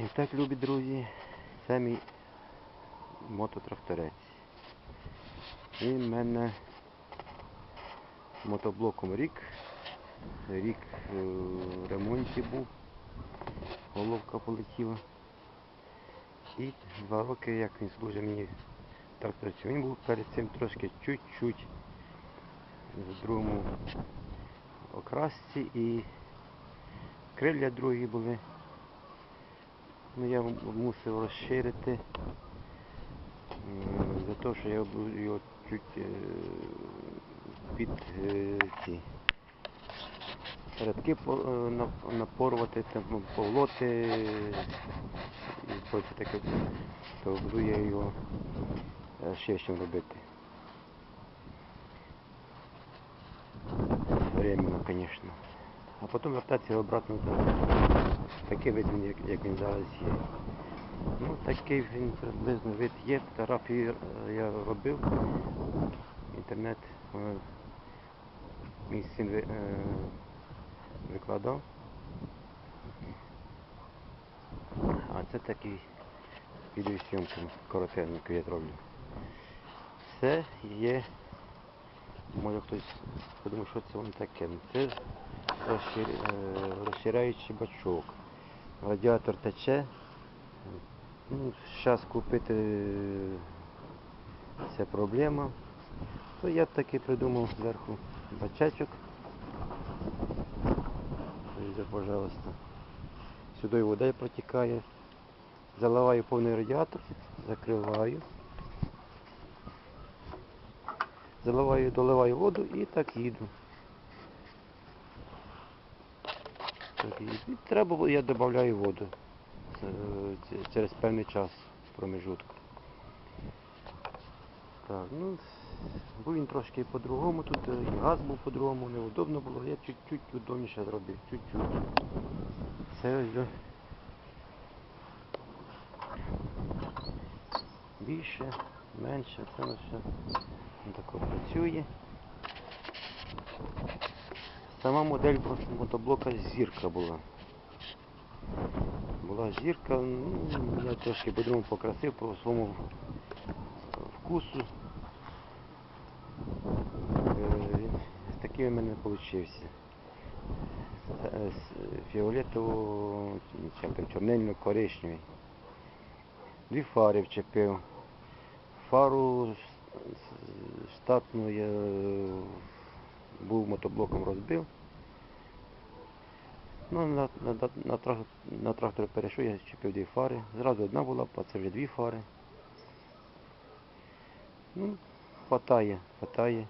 І так, любі друзі, це мій мототракторець. Він в мене мотоблоком рік. Рік е, в ремонті був, головка полетіла. І два роки, як він служив мені тракторцю. Він був перед цим трошки чуть-чуть в другому окрасці і крилля другі були. Ну, я мусив розширити за те, що я його чуть е, під е, ці рядки е, там, ну, повлоти і проче таке, то буду я його е, ширшим робити. Временно, звісно. А потім вертатися обратно до такий вид, він, як, як він зараз є. Ну, такий він приблизно вид є. Фотографії е, я робив. Інтернет е, мій син е, викладав. А це такий відеосйомки коротенько я зроблю. Це є, може хтось подумає, що це воно таке. Це е, розширяючий бачок. Радіатор тече. Ну, зараз купити е, це проблема. То я таки придумав зверху бачачок. Пожалуйста. Сюди вода протікає. Заливаю повний радіатор, закриваю. Заливаю, доливаю воду і так їду. Так, і треба, я додаю воду це- через певний час промежутку. Так, ну, був він трошки по-другому, тут е, і газ був по-другому, неудобно було, я чуть-чуть удобніше зробив, чуть-чуть. Це ось більше, менше, це все тако працює. Сама модель мотоблока зірка була. Була зірка, ну, я трошки подумав покрасив по своєму вкусу. Е, Такий у мене вийшов. Фіолетово, чи як чорнильно-коричневий. Дві фари вчепив. Фару штатну я е, був мотоблоком розбив. Ну, на, на, на, на, трактор перейшов, я чіпив дві фари. Зразу одна була, а це вже дві фари. Ну, хватає, хватає.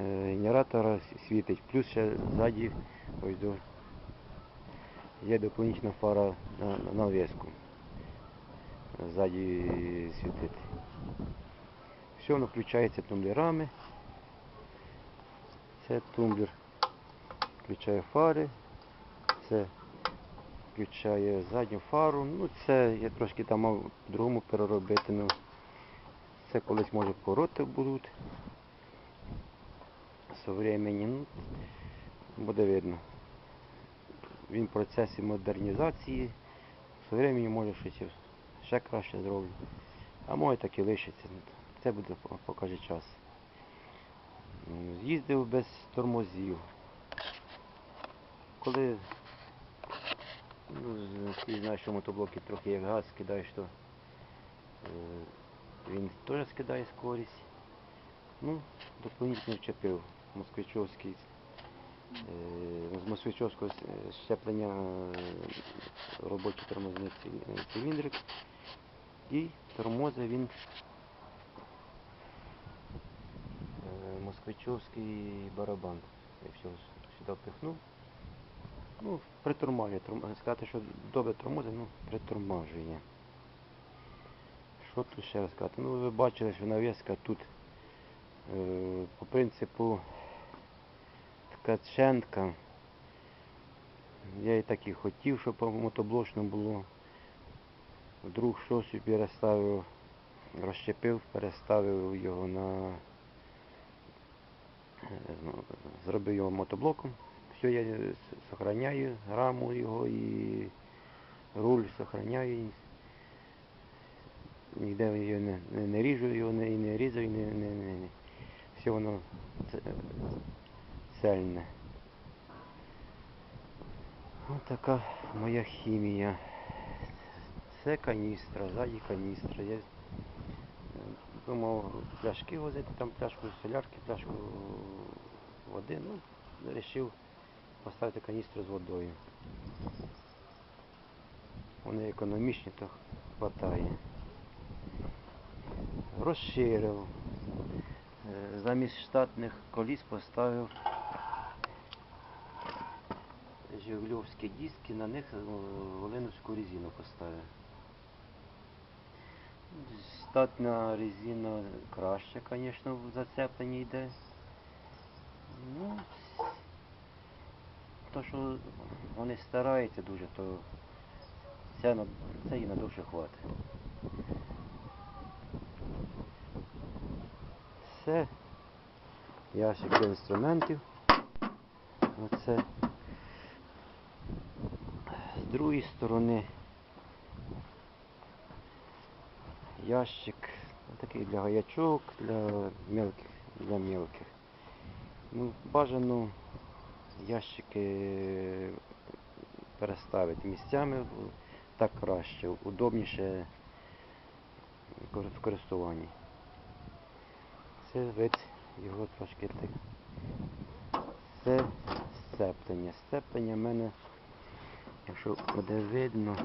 Е, Генератора світить. Плюс ще ззаді ось є доповнительна фара на, на навіску. Ззаді світить. Все воно включається тумблерами. Це тумблер включає фари. Це включає задню фару. Ну це я трошки там мав по-другому переробити. Ну, це колись може пороти будуть. Со временем, ну, буде видно. Він в процесі модернізації. Со временем може щось ще краще зроблю. А може так і лишиться. Це буде покаже час. М, З'їздив без тормозів. Коли ну, знаєш, що мотоблоки трохи як газ кидаєш, то е, він теж скидає скорість. Ну, доповнительно вчепив москвичовський е, з москвичовського щеплення е, робочий тормозний цилі- циліндрик і тормозив він е, москвичовський барабан. Я все сюди впихнув. Ну, притормажує. Сказати, що добре тормозить, ну, притормажує. Що тут ще розказати? Ну, ви бачили, що навіска тут е, по принципу ткаченка. Я і так і хотів, щоб по мотоблочному було. Вдруг що собі переставив, розщепив, переставив його на зробив його мотоблоком. Все, я сохраняю граму його і руль і Ніде його не, не, не ріжу, його не, і не різаю, і не, не, не, не. Все воно цельне. Ось така моя хімія. Це каністра, ззаді каністра. Я е, думав пляшки возити, там пляшку солярки, пляшку води. Ну, вирішив поставити каністру з водою. Вони економічні, то хватає. Розширив. Е, Замість штатних коліс поставив жигульовські диски, на них е, волиновську резину поставив. Штатна резина краще, звісно, в зацепленні йде. Ну, то, що вони стараються дуже, то це, на- це і надовше хватить. Все. Ящик для інструментів. Оце. З другої сторони ящик такий для гаячок, для мелких, для мелких. Ну, бажано ящики переставити місцями, так краще, удобніше в користуванні. Це вид його трошки так. Це сцеплення. Сцеплення в мене, якщо буде видно,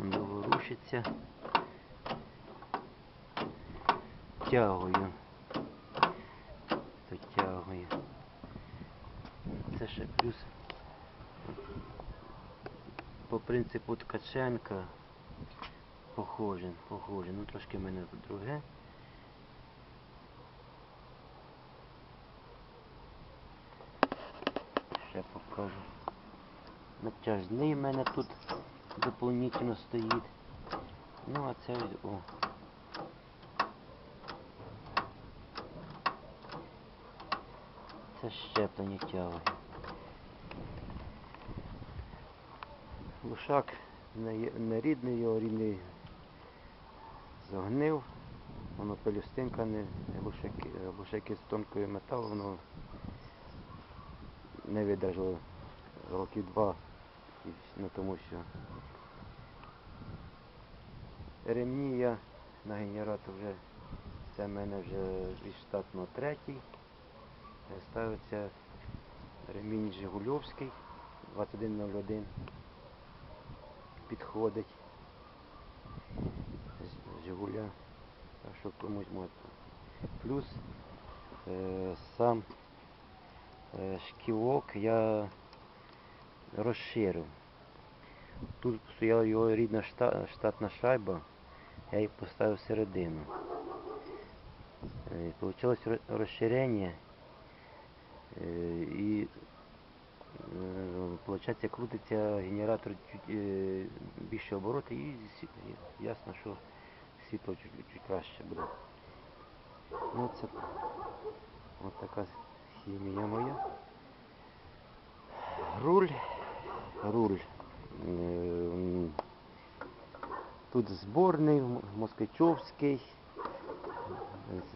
воно рушиться тягою. Дотягую. Це ще плюс по принципу Ткаченка похоже, похоже. Ну трошки в мене друге. Ще покажу. Натяжний мене тут доповнительно стоїть. Ну а це ось, о. Це щеплення тяги. Лушак не, рідний, його рідний загнив. Воно пелюстинка не лушаки, лушаки з тонкою металу, воно не видержало років два і на тому що. Ремні я на генератор вже, це в мене вже від штатно третій. Е, Ставиться ремінь Жигульовський 2101 підходить з Жигуля, так що комусь може. Плюс е, сам е, шківок я розширив. Тут стояла його рідна шта- штатна шайба, я її поставив всередину. Е, Получилось ро- розширення е, і виходить крутиться генератор е, більше обороти і ясно, що світло чуть, чуть краще буде. Ну це от така хімія моя. Руль. Руль. Е, Тут зборний, м- москвичовський.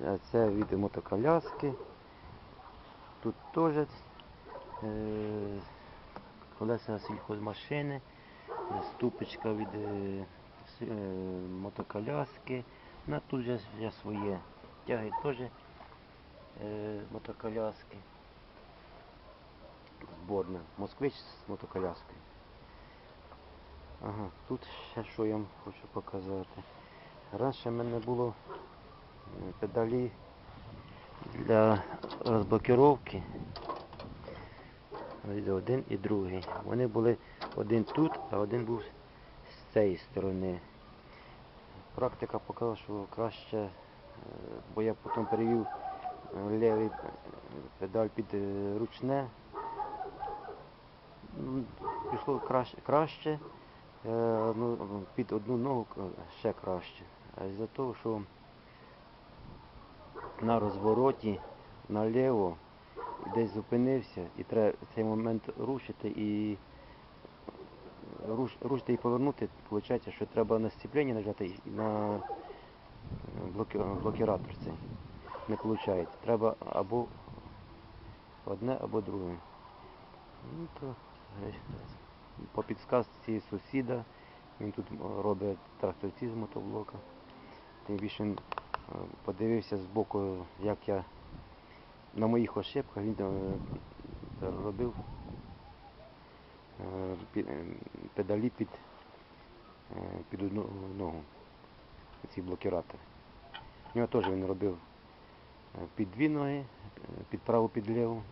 А Це від мотоколяски. Тут теж е, колеса сільхозмашини, е, ступочка від е, е, мотоколяски. Ну, тут вже, вже своє тяги теж е, мотоколяски. Зборна. Москвич з мотоколяскою. Ага, тут ще що я вам хочу показати. Раніше в мене було педалі для розблокировки. Один і другий. Вони були один тут, а один був з цієї сторони. Практика показала, що краще, е, бо я потім перевів е, лівий е, педаль під ручне. Ну, Пішло краще, краще ну, під одну ногу е, ще краще. З-за того, що на розвороті наліво десь зупинився, і треба цей момент рушити і руш, ручити і повернути, виходить, що треба на сцеплення нажати і на е, блоки, блокіратор цей. Не виходить. Треба або одне, або друге. Ну, то е, по підсказці сусіда, він тут робить тракторці з мотоблока. Тим більше він, е, подивився з боку, як я на моїх ошибках він е, робив е, е, педалі під, е, під одну ногу. Ці блокіратори. У нього теж він робив е, під дві ноги, е, під праву, під ліву.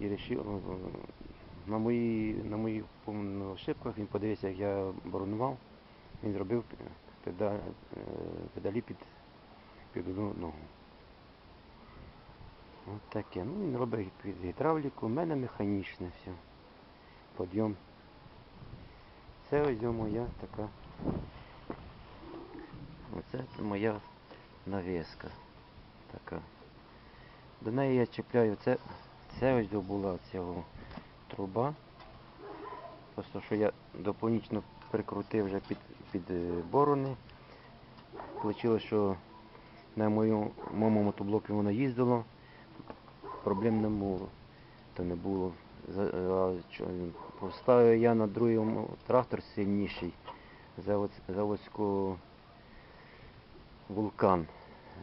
І рішив, е, на мої, на моїх пом- ошибках він подивився, як я боронував, він зробив педа, е, педалі під, під одну ногу. От таке. Ну він робить під гідравліку, у мене механічне все. Подйом. Це ось моя така. Оце моя навіска така. До неї я чіпляю це, це ось була цього труба. Просто що я доповнительно прикрутив вже під, під е, борони. Вийшло, що на моєму, моєму мотоблокі воно їздило. Проблем не було. То не було. Чо- Поставив я на другому трактор сильніший. Завод, заводського вулкан.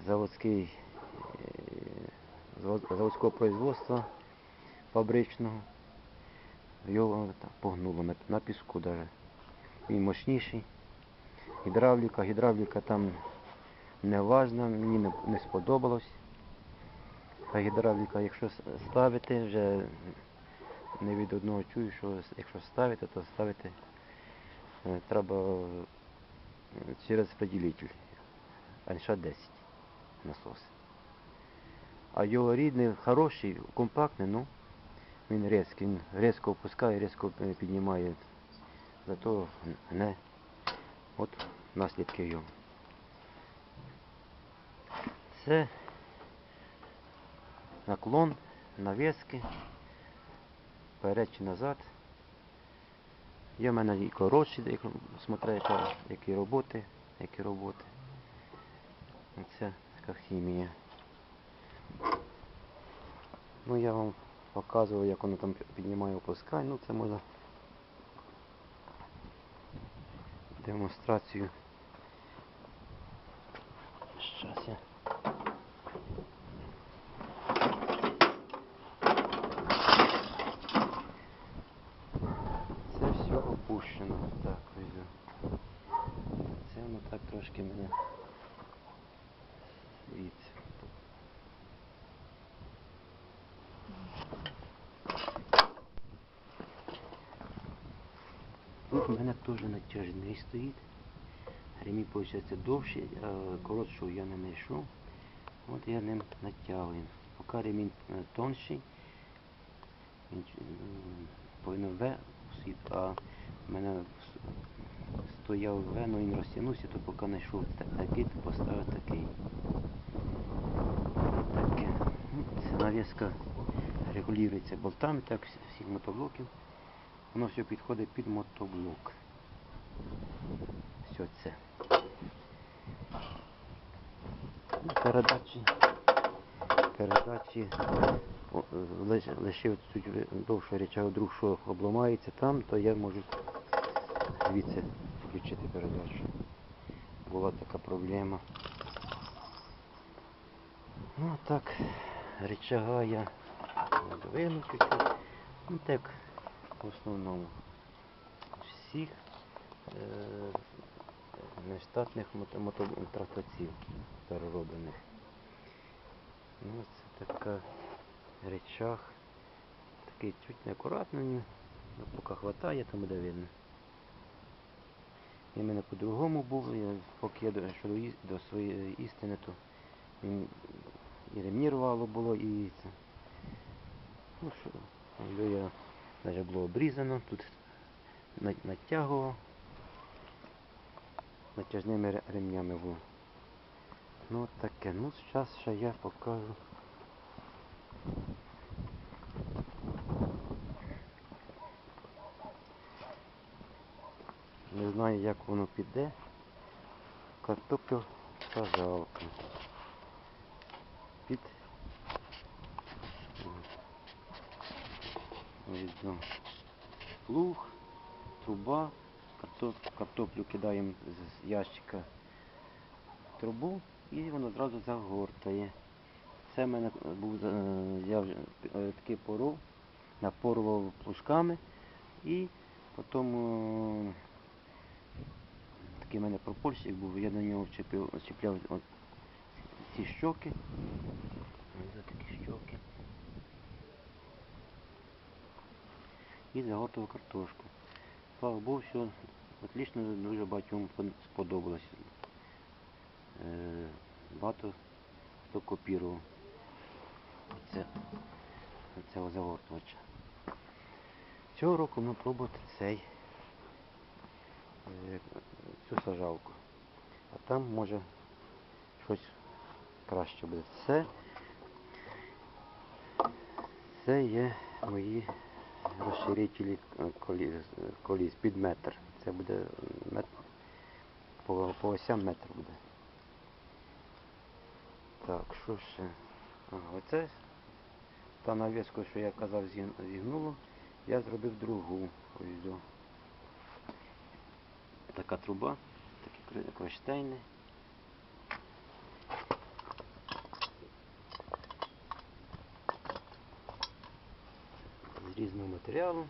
Заводський е, заводського производства фабричного. Його так погнуло на, на піску даже. Він мощніший. Гідравліка, гідравліка там не важна, мені не, не сподобалось. Та гідравліка, якщо ставити, вже не від одного чую, що якщо ставити, то ставити е, треба е, через розподілитель. НШ-10 насос. А його рідний, хороший, компактний, ну, він різкий, він різко опускає, різко е, піднімає. Зато не. От наслідки його. Це наклон, навіски, вперед чи назад. Є в мене і коротші, як смотря які роботи, які роботи. Оце така хімія. Ну я вам показував, як воно там піднімає опускає. Ну це можна демонстрацію. Щас я. Це все опущено. Так, ось. Це воно так трошки мене звідси. Тут у мене теж натяжний стоїть. Ремінь, виходить, довший, а коротшого я не знайшов. От я ним натягую. Поки ремінь е, тонший, він повинен В сіт, а в мене стояв В, але він розтягнувся, то поки знайшов та- такий, то поставив такий. Таке. Ну, Це навіска регулюється болтами, так всі- всіх мотоблоків. Воно все підходить під мотоблок. Все це. Ну, Передачі. Передачі. Е, Лишив чуть довше реча, вдруг що обламається там, то я можу звідси включити передачу. Була така проблема. Ну так, речага я видвину чуть-чуть. Ну так, в основному всіх е, нештатних мото, мототрактаців перероблених. Ну, це така речах. Такий чуть неакуратний, ну, поки хватає, то буде видно. В мене по-другому був, я, поки я дійшов до, своєї істини, то і ремні рвало було, і це. Ну що, я навіть було обрізано, тут натягував. Натяжними ремнями було. Ну от таке. Ну зараз ще я покажу. Не знаю, як воно піде. Картопель сажалка. Під видно. Плуг, труба, картоплю кидаємо з ящика трубу і воно одразу загортає. Це в мене був е, я е, поров, напорував плужками і потім е, такий в мене пропорщик був, я на нього чіпляв ці щоки. Ось такі щоки. І заготував картошку. Слава Богу, все отлично, дуже багатьом сподобалось. Багато хто копірував цього загортувача. Цього року ми пробувати цей е, цю сажалку. А там може щось краще буде. Це, це є мої розширителі е, е, коліс під метр. Це буде метр, по, по осям метр буде. Так, що ще? А, оце та навіску, що я казав, зі- зігнуло, я зробив другу. Ось. Така труба, такі кронштейни. З різного матеріалу.